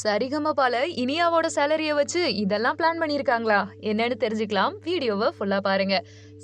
சரிகமபால இனியாவோட சேலரிய வச்சு இதெல்லாம் பிளான் பண்ணியிருக்காங்களா என்னன்னு தெரிஞ்சுக்கலாம். வீடியோவை ஃபுல்லா பாருங்க.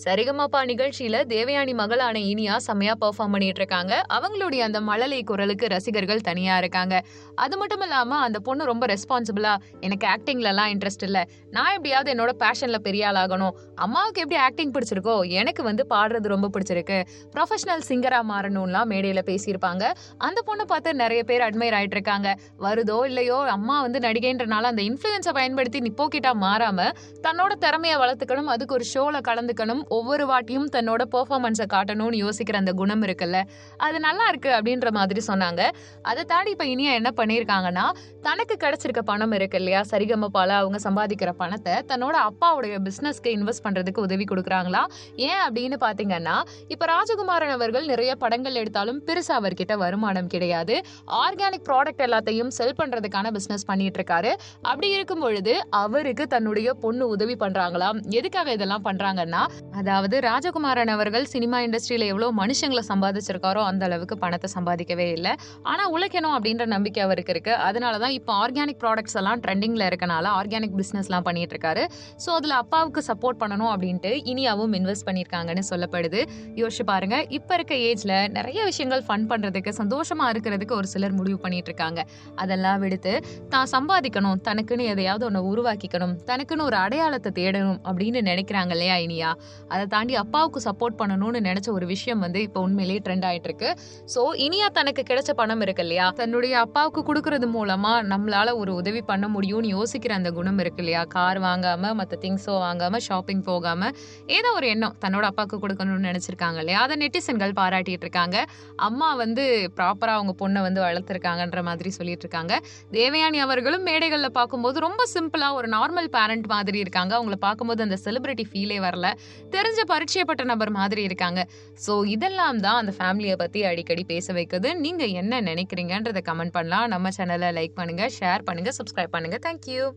சரிகமபா நிகழ்ச்சியில தேவயானி மகளான இனியா செம்மையா பெர்ஃபார்ம் பண்ணிட்டு இருக்காங்க அவங்களுடைய அந்த மழலை குரலுக்கு ரசிகர்கள் தனியா இருக்காங்க. அது மட்டும் இல்லாம அந்த பொண்ணு ரொம்ப ரெஸ்பான்சிபிளா எனக்கு ஆக்டிங்ல எல்லாம் இன்ட்ரெஸ்ட் இல்ல. நான் எப்படியாவது என்னோட பேஷன்ல பெரிய ஆள் ஆகணும். அம்மாவுக்கு எப்படி ஆக்டிங் பிடிச்சிருக்கோ எனக்கு வந்து பாடுறது ரொம்ப பிடிச்சிருக்கு. ப்ரொஃபஷனல் சிங்கரா மாறணும்லாம் மேடையில பேசியிருப்பாங்க. அந்த பொண்ணை பார்த்து நிறைய பேர் அட்மையர் ஆயிட்டு இருக்காங்க வருதோ இல்லையோ அம்மா வந்து நடிகைன்றனால அந்த இன்ஃப்ளூயன்ஸை பயன்படுத்தி நிப்போக்கிட்டா மாறாம தன்னோட திறமையை வளர்த்துக்கணும் அதுக்கு ஒரு ஷோல கலந்துக்கணும் ஒவ்வொரு வாட்டியும் தன்னோட பெர்ஃபார்மன்ஸை காட்டணும்னு யோசிக்கிற அந்த குணம் இருக்குல்ல? அது நல்லா இருக்கு அப்படின்ற மாதிரி சொன்னாங்க. அதை தாண்டி இப்போ இனியா என்ன பண்ணியிருக்காங்கன்னா தனக்கு கிடைச்சிருக்க பணம் இருக்கு இல்லையா? சரிகமப்பால அவங்க சம்பாதிக்கிற பணத்தை தன்னோட அப்பாவுடைய பிஸ்னஸ்க்கு இன்வெஸ்ட் பண்றதுக்கு உதவி கொடுக்குறாங்களா? ஏன் அப்படின்னு பாத்தீங்கன்னா இப்போ ராஜகுமாரன் அவர்கள் நிறைய படங்கள் எடுத்தாலும் பெருசாக அவர்கிட்ட வருமானம் கிடையாது. ஆர்கானிக் ப்ராடக்ட் எல்லாத்தையும் செல் பண்றதுக்கான பிஸ்னஸ் பண்ணிட்டு இருக்காரு அப்படி இருக்கும் பொழுது அவருக்கு தன்னுடைய பொண்ணு உதவி பண்றாங்களாம் எதுக்காக இதெல்லாம் பண்றாங்கன்னா அதாவது ராஜகுமாரன் அவர்கள் சினிமா இண்டஸ்ட்ரியில் எவ்வளோ மனுஷங்களை சம்பாதிச்சிருக்காரோ அந்த அளவுக்கு பணத்தை சம்பாதிக்கவே இல்லை. ஆனால் உழைக்கணும் அப்படின்ற நம்பிக்கை அவருக்கு இருக்கு. அதனாலதான் இப்போ ஆர்கானிக் ப்ராடக்ட்ஸ் எல்லாம் ட்ரெண்டிங்கில் இருக்கனால ஆர்கானிக் பிஸ்னஸ்லாம் எல்லாம் பண்ணிட்டு இருக்காரு ஸோ அதில் அப்பாவுக்கு சப்போர்ட் பண்ணணும் அப்படின்ட்டு இனியாவும் இன்வெஸ்ட் பண்ணியிருக்காங்கன்னு சொல்லப்படுது. யோசிச்சு பாருங்க. இப்போ இருக்க ஏஜில் நிறைய விஷயங்கள் ஃபன் பண்ணுறதுக்கு சந்தோஷமாக இருக்கிறதுக்கு ஒரு சிலர் முடிவு பண்ணிட்டு இருக்காங்க அதெல்லாம் விடுத்து தான் சம்பாதிக்கணும் தனக்குன்னு எதையாவது ஒன்று உருவாக்கிக்கணும் தனக்குன்னு ஒரு அடையாளத்தை தேடணும் அப்படின்னு நினைக்கிறாங்க இல்லையா இனியா? அதை தாண்டி அப்பாவுக்கு சப்போர்ட் பண்ணணும்னு நினைச்ச ஒரு விஷயம் வந்து இப்போ உண்மையிலேயே ட்ரெண்ட் ஆயிட்டு இருக்கு ஸோ இனியா தனக்கு கிடைச்ச பணம் இருக்கு இல்லையா? தன்னுடைய அப்பாவுக்கு கொடுக்கறது மூலமா நம்மளால ஒரு உதவி பண்ண முடியும்னு யோசிக்கிற அந்த குணம் இருக்கு இல்லையா? கார் வாங்காம மற்ற திங்ஸோ வாங்காம ஷாப்பிங் போகாம ஏதோ ஒரு எண்ணம் தன்னோட அப்பாவுக்கு கொடுக்கணும்னு நினைச்சிருக்காங்க இல்லையா? அதை நெட்டிசன்கள் பாராட்டிட்டு இருக்காங்க. அம்மா வந்து ப்ராப்பரா அவங்க பொண்ணை வந்து வளர்த்துருக்காங்கன்ற மாதிரி சொல்லிட்டு இருக்காங்க. தேவயானி அவர்களும் மேடைகளில் பார்க்கும்போது ரொம்ப சிம்பிளா ஒரு நார்மல் பேரண்ட் மாதிரி இருக்காங்க. அவங்கள பார்க்கும்போது அந்த செலிபிரிட்டி ஃபீலே வரல. தெரிஞ்ச பரிச்சயப்பட்ட நபர் மாதிரி இருக்காங்க. ஸோ இதெல்லாம் தான் அந்த ஃபேமிலியை பற்றி அடிக்கடி பேச வைக்குது. நீங்கள் என்ன நினைக்கிறீங்கன்றதை கமெண்ட் பண்ணலாம். நம்ம சேனலை லைக் பண்ணுங்கள் ஷேர் பண்ணுங்கள் சப்ஸ்கிரைப் பண்ணுங்க. தேங்க்யூ